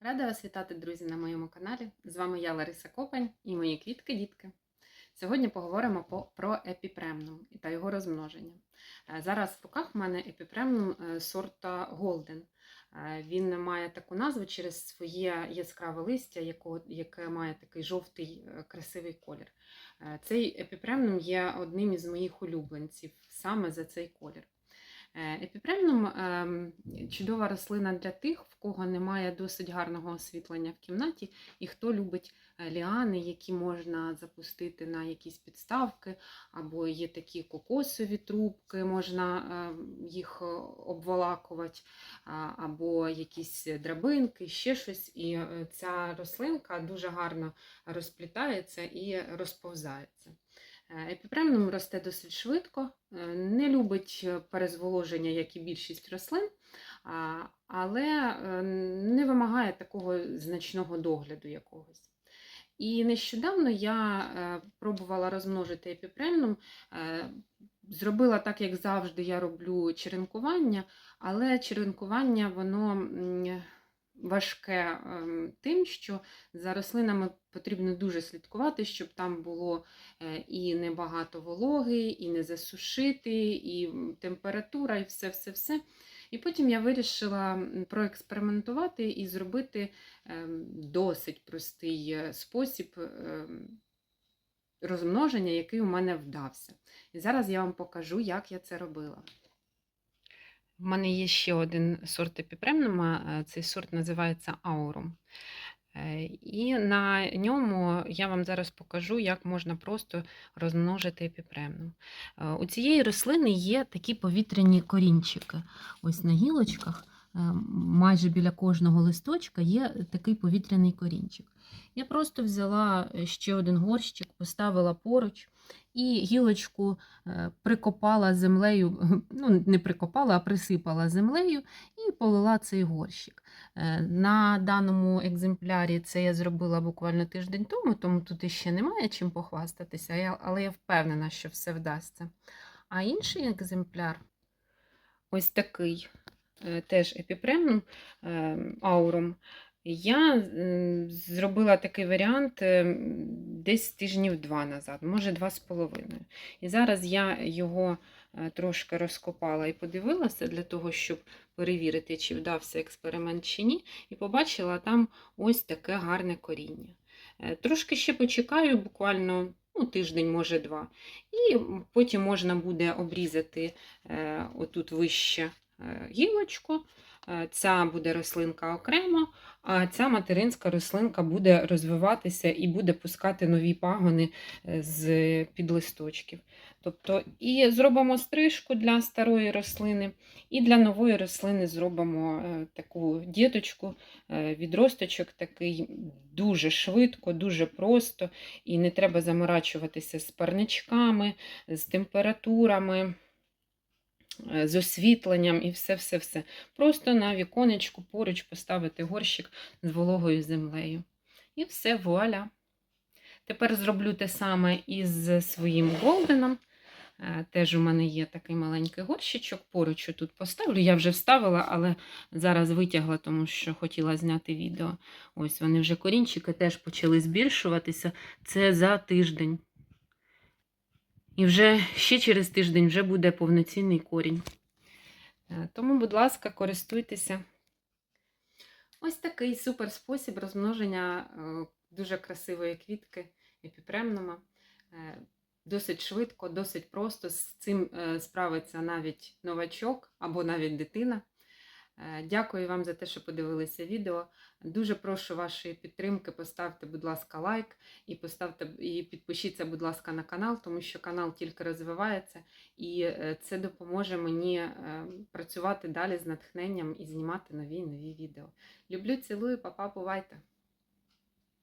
Рада вас вітати, друзі, на моєму каналі. З вами я Лариса Копань і мої квітки-дітки. Сьогодні поговоримо по- про епіпремнум та його розмноження. Е, Зараз в руках в мене епіпремнум е, сорта Голден. Він має таку назву через своє яскраве листя, яке має такий жовтий е, красивий колір. Е, Цей епіпремнум є одним із моїх улюбленців саме за цей колір. Е, ем, чудова рослина для тих, в кого немає досить гарного освітлення в кімнаті, і хто любить е, ліани, які можна запустити на якісь підставки, або є такі кокосові трубки, можна е, їх е, обволакувати, або якісь драбинки, ще щось. І ця рослинка дуже гарно розплітається і розповзається. Е, Епіпремнум росте досить швидко, е, не любить е, перезволоження, як і більшість рослин, але не вимагає такого значного догляду якогось. І нещодавно я пробувала розмножити епіпремнум. Зробила так, як завжди, я роблю черенкування, але черенкування воно важке ем, тим, що за рослинами потрібно дуже слідкувати, щоб там було е, і небагато вологи, і не засушити, і температура, і все-все-все. І потім я вирішила проекспериментувати і зробити ем, досить простий е, спосіб ем, розмноження, який у мене вдався. І зараз я вам покажу, як я це робила. В мене є ще один сорт епіпремнума, е, цей сорт називається аурум. Е, І на ньому я вам зараз покажу, як можна просто розмножити епіпремнум. Е, У цієї рослини є такі повітряні корінчики. Ось на гілочках, майже біля кожного листочка, є такий повітряний корінчик. Я просто взяла е, ще один горщик, поставила поруч і гілочку е, прикопала землею, ну не прикопала, а присипала землею і полила цей горщик. Е, На даному екземплярі це я зробила буквально тиждень тому, тому тут іще немає чим похвастатися, але я впевнена, що все вдасться. А інший екземпляр ось такий, е, теж епіпремнум е, аурум. Я зробила такий варіант е, десь тижнів два назад, може два з половиною. І зараз я його е, трошки розкопала і подивилася для того, щоб перевірити, чи вдався експеримент чи ні, і побачила там ось таке гарне коріння. Е, Трошки ще почекаю, буквально ну, тиждень, може два. І потім можна буде обрізати е, отут вище е, гілочку. Е, Ця буде рослинка окремо, а ця материнська рослинка буде розвиватися і буде пускати нові пагони е, з під листочків. Тобто і зробимо стрижку для старої рослини, і для нової рослини зробимо е, таку діточку, е, відросточок такий дуже швидко, дуже просто, і не треба заморачуватися з парничками, з температурами. Е, З освітленням і все-все-все. Просто на віконечку поруч поставити горщик з вологою землею. І все, вуаля. Тепер зроблю те саме із своїм голденом. Е, Теж у мене є такий маленький горщичок, поруч тут поставлю. Я вже вставила, але зараз витягла, тому що хотіла зняти відео. Ось вони вже корінчики теж почали збільшуватися. Це за тиждень. І вже ще через тиждень вже буде повноцінний корінь. Е, Тому, будь ласка, користуйтеся. Ось такий супер спосіб розмноження е, дуже красивої квітки епіпремнума. Е, Досить швидко, досить просто. З цим справиться навіть новачок або навіть дитина. Е, Дякую вам за те, що подивилися відео. Дуже прошу вашої підтримки. Поставте, будь ласка, лайк і поставте і підпишіться, будь ласка, на канал, тому що канал тільки розвивається, і е, це допоможе мені е, працювати далі з натхненням і знімати нові нові відео. Люблю, цілую, папа, бувайте!